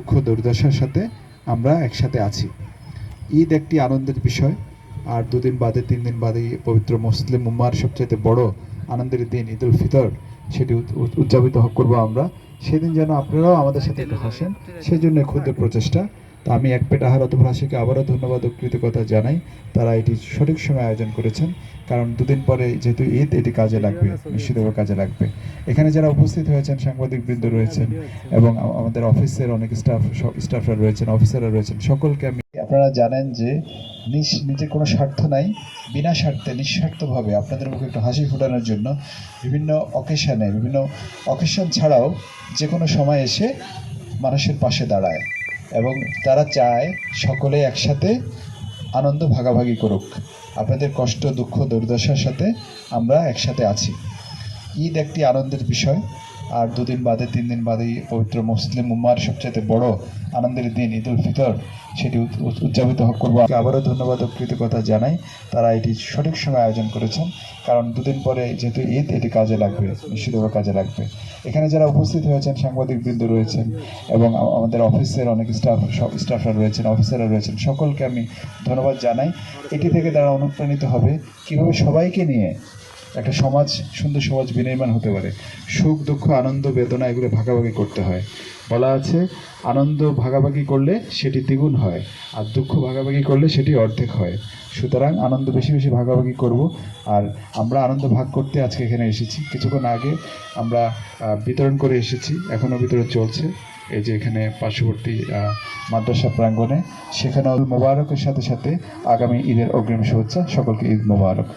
দুঃখ দুর্দশার সাথে আমরা একসাথে আছি। ঈদ একটি আনন্দের বিষয়, আর দুদিন বাদে, তিন দিন বাদে পবিত্র মুসলিম উম্মার সবচেয়ে বড় আনন্দের দিন ঈদ উল ফিতর, সেটি উদ- উদ- উদযাপিত করব আমরা। সেদিন যেন আপনারাও আমাদের সাথে একটু হাসেন, সেজন্য ক্ষুদ্র প্রচেষ্টা তো আমি এক পেট আহার অতভাষীকে আবারও ধন্যবাদ ও কৃতজ্ঞতা জানাই। তারা এটি সঠিক সময় আয়োজন করেছেন, কারণ দুদিন পরে যেহেতু ঈদ, এটি কাজে লাগবে, নিশ্চিতভাবে কাজে লাগবে। এখানে যারা উপস্থিত হয়েছেন সাংবাদিক বৃন্দ রয়েছেন এবং আমাদের অফিসের অনেক স্টাফ স্টাফরা রয়েছেন, অফিসাররা রয়েছেন, সকলকে আমি আপনারা জানেন যে নিজ নিজের কোনো স্বার্থ নাই, বিনা স্বার্থে, নিঃস্বার্থভাবে আপনাদের মুখে একটু হাসি ফোটানোর জন্য বিভিন্ন অকেশনে বিভিন্ন অকেশন ছাড়াও যে কোনো সময় এসে মানুষের পাশে দাঁড়ায়। এবং তারা চায় সকলে একসাথে আনন্দ ভাগাভাগি করুক। আপনাদের কষ্ট, দুঃখ, দুর্দশার সাথে আমরা একসাথে আছি। ঈদ একটি আনন্দের বিষয়। আর দুদিন বাদে তিন দিন বাদেই পবিত্র মুসলিম উম্মার সবচেয়ে বড় আনন্দের দিন ঈদ উল ফিতর, সেটি উদ- উদ- উদযাপিত করব। আবারও ধন্যবাদ ও কৃতজ্ঞতা জানাই তারা এটি সঠিক সময় আয়োজন করেছেন, কারণ দুদিন পরে যেহেতু ঈদ, এটি কাজে লাগবে, নিশ্চিতভাবে কাজে লাগবে। এখানে যারা উপস্থিত হয়েছেন, সাংবাদিক বৃন্দ রয়েছেন এবং আমাদের অফিসের অনেক স্টাফ স্টাফরা রয়েছেন, অফিসাররা রয়েছেন, সকলকে আমি ধন্যবাদ জানাই। এটি থেকে তারা অনুপ্রাণিত হবে। কীভাবে সবাইকে নিয়ে একটা সমাজ, সুন্দর সমাজ বিনির্মাণ হতে পারে। সুখ, দুঃখ, আনন্দ, বেদনা, এগুলো ভাগাভাগি করতে হয়। বলা আছে, আনন্দ ভাগাভাগি করলে সেটি দ্বিগুণ হয়, আর দুঃখ ভাগাভাগি করলে সেটি অর্ধেক হয়। সুতরাং আনন্দ বেশি বেশি ভাগাভাগি করব, আর আমরা আনন্দ ভাগ করতে আজকে এখানে এসেছি। কিছুক্ষণ আগে আমরা বিতরণ করে এসেছি এখনও বিতরণ চলছে। এই যে এখানে পার্শ্ববর্তী মাদ্রাসা প্রাঙ্গণে, সেখানেও মোবারকের সাথে সাথে আগামী ঈদের অগ্রিম শুভেচ্ছা। সকলকে ঈদ মোবারক।